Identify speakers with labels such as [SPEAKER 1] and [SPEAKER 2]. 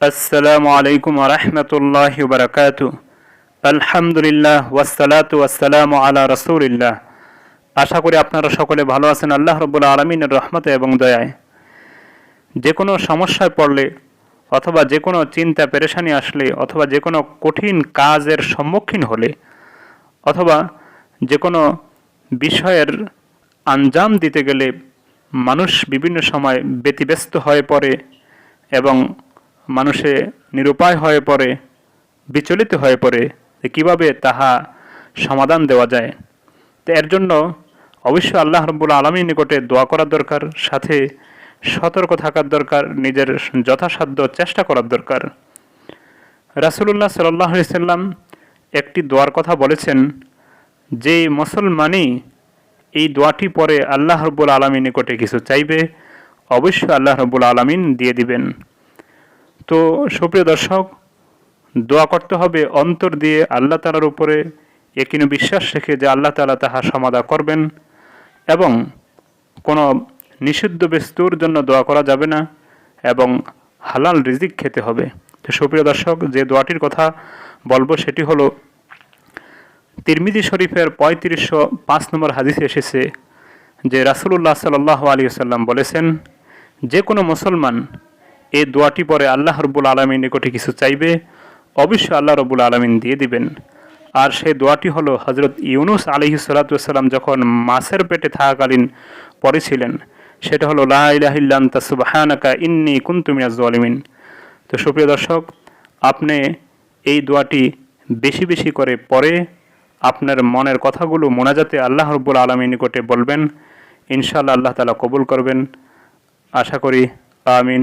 [SPEAKER 1] আসসালামু আলাইকুম রহমতুল্লাহ বারকাত। আলহামদুলিল্লাহ ওয়াসালাতু ওয়াসালামু আলা রসুলিল্লাহ। আশা করি আপনারা সকলে ভালো আছেন। আল্লাহ রব্বুল আলমিনের রহমতে এবং দয়ায়। যে কোনো সমস্যায় পড়লে অথবা যে কোনো চিন্তা পেরেশানি আসলে অথবা যে কোনো কঠিন কাজের সম্মুখীন হলে অথবা যে কোনো বিষয়ের আঞ্জাম দিতে গেলে মানুষ বিভিন্ন সময় ব্যতিব্যস্ত হয়ে পড়ে এবং মানুষে নিরুপায় হয়ে পড়ে, বিচলিত হয়ে পড়ে যে কীভাবে তাহা সমাধান দেওয়া যায়। তো এর জন্য অবশ্যই আল্লাহ রব্বুল আলমীর নিকটে দোয়া করার দরকার, সাথে সতর্ক থাকার দরকার, নিজের যথাসাধ্য চেষ্টা করার দরকার। রাসুলুল্লাহ সাল্লাহ সাল্লাম একটি দোয়ার কথা বলেছেন, যে মুসলমানই এই দোয়াটি পরে আল্লাহ রব্বুল আলমীর নিকটে কিছু চাইবে, অবশ্যই আল্লাহ রব্বুল আলমিন দিয়ে দিবেন। তো সুপ্রিয় দর্শক, দোয়া করতে হবে অন্তর দিয়ে আল্লাহ তালার উপরে একিনু বিশ্বাস রেখে যে আল্লাহ তালা তাহা সমাধা করবেন এবং কোনো নিষিদ্ধ বস্তুর জন্য দোয়া করা যাবে না এবং হালাল রিজিক খেতে হবে। তো সুপ্রিয় দর্শক, যে দোয়াটির কথা বলব সেটি হলো, তিরমিজি শরীফের পঁয়ত্রিশশো পাঁচ নম্বর হাদিসে এসেছে যে রাসুলুল্লাহ সাল্লাহ আলী সাল্লাম বলেছেন, যে কোনো মুসলমান এই দোয়াটি পরে আল্লাহ রব্বুল আলমীর নিকটে কিছু চাইবে, অবশ্যই আল্লাহ রব্বুল আলমিন দিয়ে দিবেন। আর সেই দোয়াটি হলো হজরত ইউনুস আলহি সাল্লাতাম যখন মাছের পেটে থাকাকালীন পড়েছিলেন, সেটা হলো লাহিল্লান তাসুবাহানাকা ইন্নি কুন্তুমিয়াজ আলমিন তো সুপ্রিয় দর্শক, আপনি এই দোয়াটি বেশি বেশি করে পরে আপনার মনের কথাগুলো মোনাজাতে আল্লাহ রব্বুল আলমীর নিকটে বলবেন। ইনশাআল্লাহ আল্লাহ তালা কবুল করবেন। আশা করি, আমিন।